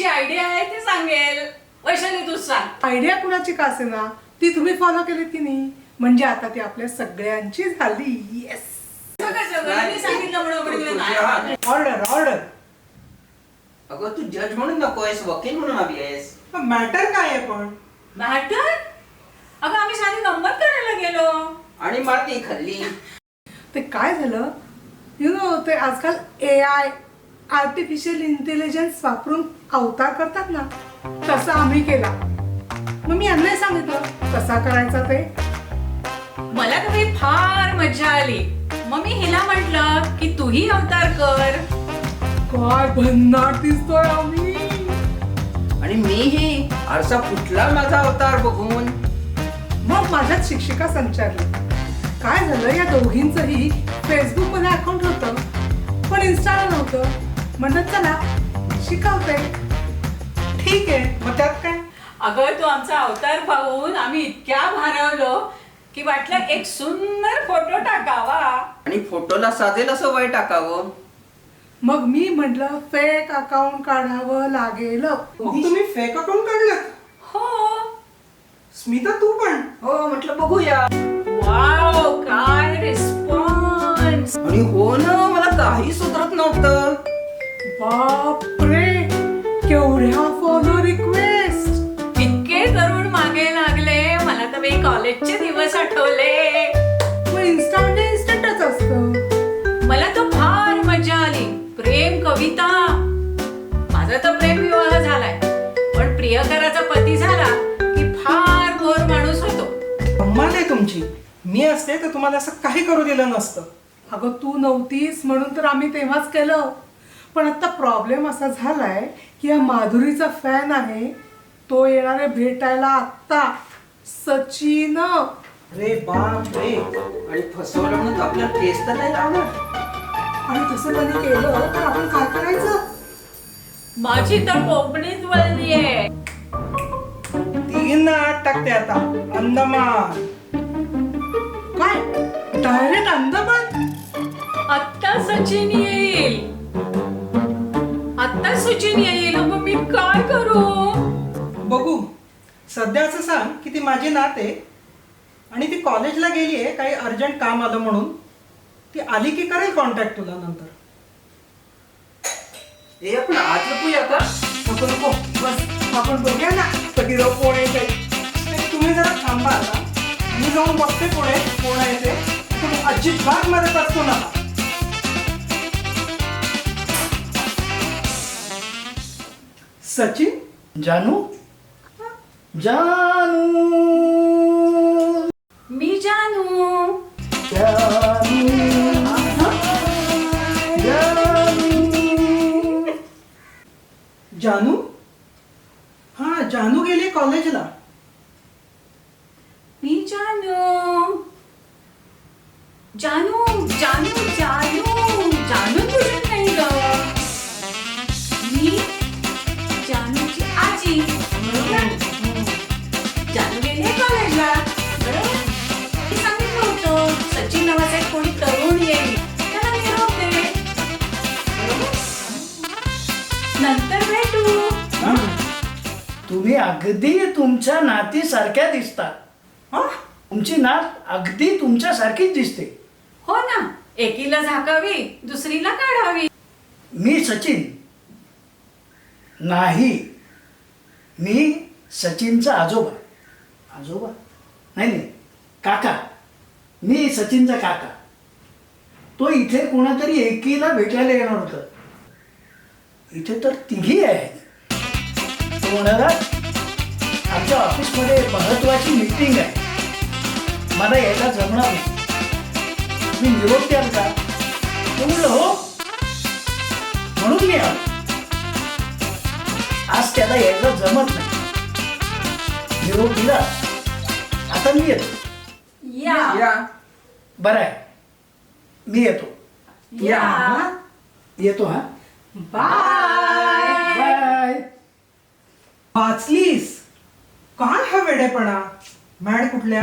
जिची आयडिया आहे ती सांगेल. वैशाली तूच सांग. आयडिया कुणाची का असेना? ती तुम्ही फॉलो केली की नाही? म्हणजे आता ती आपल्या सगळ्यांची झाली. येस असं? मी सांगितलं म्हणून नाही. ऑर्डर ऑर्डर अगं तू जज म्हणून नको आहेस वकील म्हणून हवी आहेस. मॅटर काय आहे पण? मॅटर अगं आम्ही साधी गंमत करायला गेलो. आणि माती खाल्ली. ते काय झालं? यु नो ते आजकाल ए आय आर्टिफिशियल इंटेलिजन्स वापरून अवतार करतात ना तसं आम्ही केला. मग मी यांनाही सांगितलं कसा करायचा ते? मला तर बाई फार मजा आली. मग मी हिला म्हंटल की तूही अवतार कर. काय भन्नाट दिसतोय आम्ही. आणि मीही आरसा फुटला माझा अवतार बघून? मग माझ्यात शिक्षिका संचारली. काय झालं या दोघींचंही फेसबुकमध्ये अकाउंट होतं पण इन्स्टाला नव्हतं. म्हणत चला शिकवते. ठीक आहे मग त्यात काय? अगं तू आमचा अवतार पाहून आम्ही इतक्या भारावलो की वाटलं एक सुंदर फोटो टाकावा. आणि फोटोला साजेल असं वय टाकावं. मग मी म्हटलं फेक अकाउंट काढावं लागेल. तुम्ही फेक अकाउंट काढलं हो. स्मिता तू पण? हो म्हटलं बघूया. वाव काय रिस्पॉन्स आणि हो ना मला काही सुधरत नव्हतं. बापरे केवढ्या फॉलो रिक्वेस्ट इतके तरुण मागे लागले. मला तर बाई कॉलेजचे दिवस आठवले. मग इन्स्टा म्हणजे इन्स्टंटच असतं. मला तर फार मजा आली. प्रेम कविता. माझा तर प्रेम विवाह झालाय. पण प्रियकराचा पती झाला की फार माणूस होतो. आहे तुमची. मी असते तर तुम्हाला असं काही करू दिलं नसतं. अगं तू नव्हतीस म्हणून तर आम्ही तेव्हाच केलं. पण आता प्रॉब्लेम असा झालाय की या माधुरीचा फॅन आहे तो येणार आहे भेटायला आत्ता सचिन रे बाप रे आणि फसवलं म्हणून तू आपल्याला केस तर नाही लावणार आणि तसं त्यांनी केलं तर आपण काय करायचं? माझी तर कोकणीच वळली आहे तिघींना आत टाकते आता. अंदमान. काय? डायरेक्ट अंदमान? आत्ता सचिन येईल. सचिन येईल. मग मी काय करू? बघू. सध्या असं सांग की ती माझी नात आहे आणि ती कॉलेजला गेली आहे काही अर्जंट काम आलं म्हणून. ती आली की करेल कॉन्टॅक्ट तुला नंतर. ए आपण आज लपूया का? नको नको. बस आपण बघूया ना कधी जाऊ कोण येते तुम्ही जरा थांबा आता. मी जाऊन बघते पुढे कोण आहे ते. तुम्ही अजिबात मदत असतो नका. सचिन जानू? जानू। मी जानू. जानू? हा जानू गेली कॉलेजला. मी जानू. जानू जानू जानू नंतर भेटू. हा? तुम्ही अगदी तुमच्या नातीसारख्या दिसता. हा? तुमची नात अगदी तुमच्यासारखीच दिसते. हो ना. एकीला झाकावी दुसरीला काढावी. मी सचिन. नाही. मी सचिनचा आजोबा. आजोबा? नाही नाही. काका. मी सचिनचा काका. तो इथे कोणातरी एकीला भेटायला येणार होता. इथे तर तिघी आहेत. तो म्हणाला आमच्या ऑफिसमध्ये महत्वाची मीटिंग आहे. मला यायला जमणार नाही. मी निरोप द्याल का? तो म्हणलं हो. म्हणून मी आलो. आज त्याला यायला जमत नाही. निरोप दिला. आता मी येतो. या. या. बरं आहे. मी येतो. या. येतो हा? बाय. वाचलीस? काय हा वेडेपणा मॅड कुठल्या?